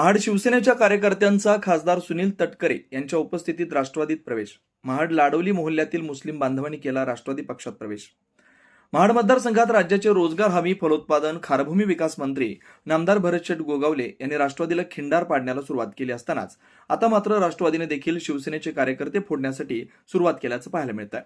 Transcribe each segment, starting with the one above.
महाड शिवसेनेच्या कार्यकर्त्यांचा खासदार सुनील तटकरे यांच्या उपस्थितीत राष्ट्रवादीत प्रवेश. महाड लाडोली मोहल्ल्यातील मुस्लिम बांधवांनी केला राष्ट्रवादी पक्षात प्रवेश. महाड मतदारसंघात राज्याचे रोजगार हमी फलोत्पादन खारभूमी विकास मंत्री नामदार भरतशेठ गोगावले यांनी राष्ट्रवादीला खिंडार पाडण्याला सुरुवात केली असतानाच. आता मात्र राष्ट्रवादीने देखील शिवसेनेचे कार्यकर्ते फोडण्यासाठी सुरुवात केल्याचं पाहायला मिळत आहे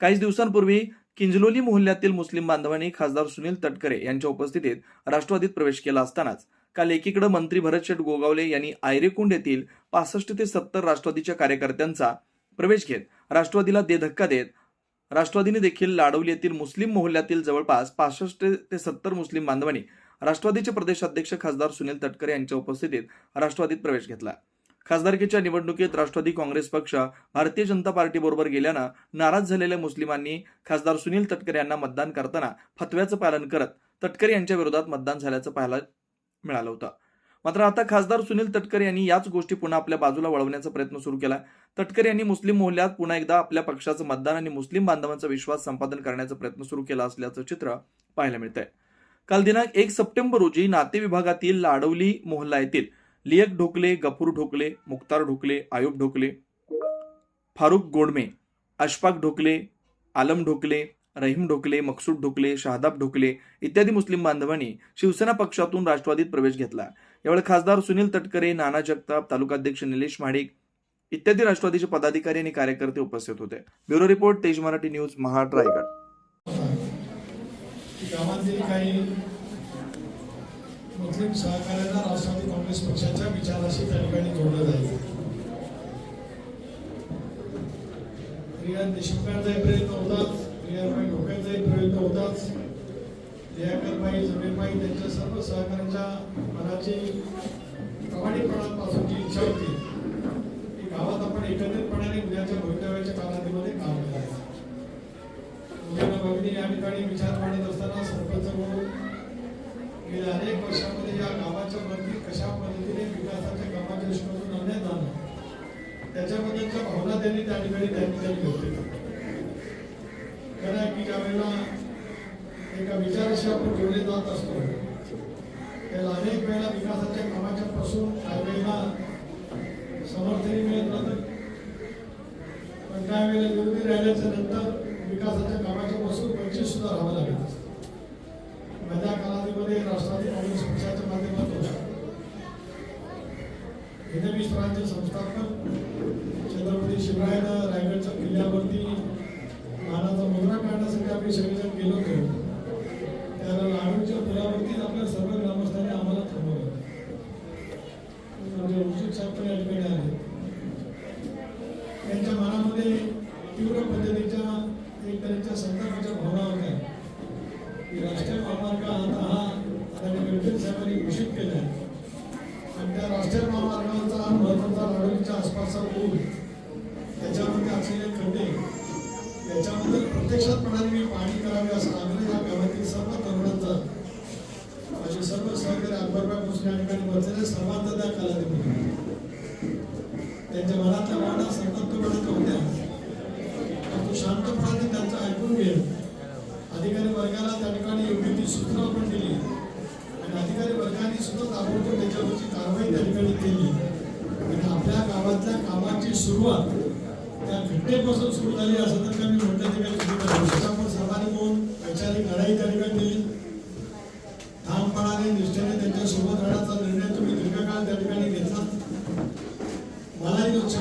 काही दिवसांपूर्वी किंजलोली मोहल्ल्यातील मुस्लिम बांधवांनी खासदार सुनील तटकरे यांच्या उपस्थितीत राष्ट्रवादीत प्रवेश केला असतानाच काल एकीकडे मंत्री भरतशेठ गोगावले यांनी आयरेकुंड येथील पासष्ट ते सत्तर राष्ट्रवादीच्या कार्यकर्त्यांचा प्रवेश घेत राष्ट्रवादीला दे धक्का देत राष्ट्रवादीने देखील लाडवली येथील मुस्लिम मोहल्ल्यातील जवळपास पासष्ट ते सत्तर मुस्लिम बांधवांनी राष्ट्रवादीचे प्रदेशाध्यक्ष खासदार सुनील तटकरे यांच्या उपस्थितीत राष्ट्रवादीत प्रवेश घेतला. खासदारकीच्या निवडणुकीत राष्ट्रवादी काँग्रेस पक्ष भारतीय जनता पार्टीबरोबर गेल्यानं नाराज झालेल्या मुस्लिमांनी खासदार सुनील तटकरे यांना मतदान करताना फतव्याचं पालन करत तटकरे यांच्या विरोधात मतदान झाल्याचं पाहायला मिळाला होता. मात्र आता खासदार सुनील तटकरे यांनी याच गोष्टी पुन्हा आपल्या बाजूला वळवण्याचा प्रयत्न सुरू केला. तटकरे यांनी मुस्लिम मोहल्ल्यात पुन्हा एकदा आपल्या पक्षाचं मतदान आणि मुस्लिम बांधवांचा विश्वास संपादन करण्याचा प्रयत्न सुरू केला असल्याचं चित्र पाहायला मिळत आहे काल दिनांक एक सप्टेंबर रोजी नाते विभागातील लाडवली मोहल्ला येथील लियक ढोकले गफूर ढोकले मुक्तार ढोकले आयुब ढोकले फारुख गोडमे अशफाक ढोकले आलम ढोकले रहीम ढोकले मकसूद ढोकले शहादाब ढोकले इत्यादी मुस्लिम बांधवांनी शिवसेना पक्षातून राष्ट्रवादीत प्रवेश घेतला. यावेळी खासदार सुनील तटकरे नाना जगताप तालुकाध्यक्ष निलेश महाडिक इत्यादी राष्ट्रवादीचे पदाधिकारी आणि कार्यकर्ते उपस्थित होते. Bureau report Tej Marathi news Mahad Raigad. गावातील काही मुस्लिम सहकार्यांना राष्ट्रवादी काँग्रेस पक्षाच्या विचाराशी त्या ठिकाणी जोडलं जाईल. प्रिया प्रयत्न होताच दयाकरबाई जमीरबाई त्यांच्या सर्व सहकाऱ्यांच्या मनाची प्रामाणिकपणापासूनची इच्छा होती की गावात आपण एकत्रितपणाने उद्याच्या भवितव्याच्या कालावधीमध्ये काम करायचं मुलींना भगिनी या ठिकाणी विचार मांडत असताना सरपंच म्हणून गेल्या अनेक वर्षामध्ये या गावाच्या वरती कशा पद्धतीने विकासाच्या कामाच्या दृष्टीकोनातून आणण्यात आलं त्याच्याबद्दलच्या भावना त्यांनी त्या ठिकाणी त्या ठिकाणी व्यक्त खरं की ज्या वेळेला एका विचाराशी आपण जोडले जात असतो. त्याला अनेक वेळेला विकासाच्या कामाच्या पासून काही वेळेला समर्थनही मिळत नव्हतं. पण त्यावेळेला वेळेला राहिल्याच्या नंतर विकासाच्या कामाच्या पासून वंचित सुद्धा राहावं लागत असतं. माझ्या कालावधीमध्ये राष्ट्रवादी काँग्रेस पक्षाच्या माध्यमातून. हिंदवी स्वराज्य संस्थापक या ठिकाणी आले त्यांच्या मनामध्ये तीव्र पद्धतीच्या एक तऱ्हेच्या संतापाच्या भावना होत्या. की राष्ट्रीय महामार्ग आता हा आदरणीय गडकरी साहेबांनी घोषित केला आणि त्या राष्ट्रीय महामार्गाचा महत्त्वाचा लाडोलीच्या आसपासचा पूल त्याच्यामध्ये असलेले खड्डे त्याच्यामध्ये प्रत्यक्षात प्रणाली पाणी करावे असा आग्रह या गावातील सर्व तरुणांचा. माझे सर्व सहकारी अकबरबाई भोसले या ठिकाणी बसलेले सर्वांचा त्या कालावधीमध्ये त्यांच्या मनातल्या भावना संतप्तपणे होत्या परंतु शांतपणाने त्यांचं ऐकून घे अधिकारी वर्गाला त्या ठिकाणी योग्य ती सूत्र आपण दिली. आणि अधिकारी वर्गाने सुद्धा ताबडतोब त्याच्यावरची कारवाई त्या ठिकाणी केली. आणि आपल्या गावातल्या कामाची सुरुवात त्या घटनेपासून सुरू झाली असं तर मी म्हटलं ते काही चुकीचं नाही. त्याच्यामुळे सर्वांनी मिळून वैचारिक लढाई त्या ठिकाणी दिली ठामपणाने निष्ठेने त्यांच्यासोबत राहण्याचा निर्णय तुम्ही दीर्घकाळ त्या ठिकाणी घेतला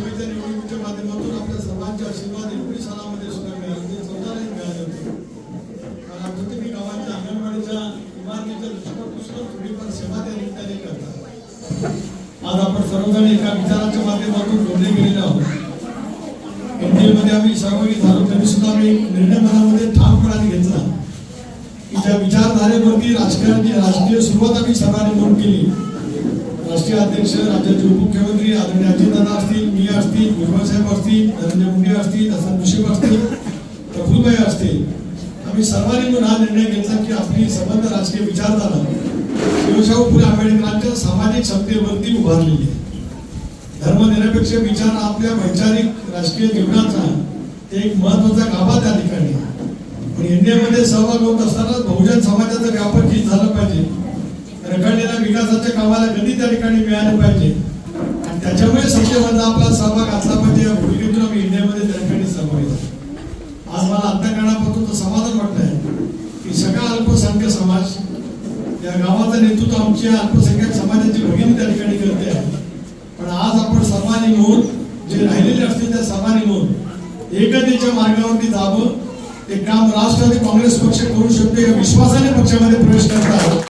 मलाही निवडणुकीच्या माध्यमातून आपल्या सर्वांचे आशीर्वाद एकोणीस सालामध्ये सुद्धा मिळाले. ते चौदालाही मिळाले होते. कारण आमचं तुम्ही गावाच्या अंगणवाडीच्या इमारतीच्या दृष्टिकोनातून सुद्धा थोडीफार सेवा त्या निमित्ताने करतात आज आपण सर्वजण एका विचाराच्या माध्यमातून जोडले गेलेले आहोत. एनडीएमध्ये आम्ही सहभागी झालो तरी सुद्धा आम्ही निर्णय मनामध्ये ठामपणाने घेतला. की ज्या विचारधारेवरती राजकारणाची राजकीय सुरुवात आम्ही सर्वांनी म्हणून केली राष्ट्रीय अध्यक्ष राज्याचे उपमुख्यमंत्री आदरणीय अजितदादा असतील मी असतील भुजबळ साहेब असतील धनंजय मुंडे असतील हसन मुशीफ असतील प्रफुलभाई असतील आम्ही सर्वांनी मिळून हा निर्णय घेतला की आपली संबंध राजकीय विचारधारा शिवशाहू फुले आंबेडकरांच्या सामाजिक क्षमतेवरती उभारलेली आहे धर्मनिरपेक्ष विचार आपल्या वैचारिक राजकीय जीवनाचा एक महत्त्वाचा गाभा त्या ठिकाणी आहे. पण इंडियामध्ये सहभाग होत असताना बहुजन समाजाचा व्यापक रखडलेल्या विकासाच्या कामाला गती त्या ठिकाणी मिळाली पाहिजे. आणि त्याच्यामुळे सत्तेमध्ये आपला सहभाग असला पाहिजे. या भूमिकेतून आम्ही इंडियामध्ये त्या ठिकाणी सहभागी झालो. आज मला अंतकरणापासून तर समाधान वाटत आहे की सगळा अल्पसंख्य समाज या गावाचं नेतृत्व आमच्या अल्पसंख्याक समाजाची भगिनी त्या ठिकाणी करते आहे. पण आज आपण सर्वांनी मिळून जे राहिलेले असतील त्या सर्वांनी मिळून एकतेच्या मार्गावरती जावं ते काम राष्ट्रवादी काँग्रेस पक्ष करू शकतो या विश्वासाने पक्षामध्ये प्रवेश करतात.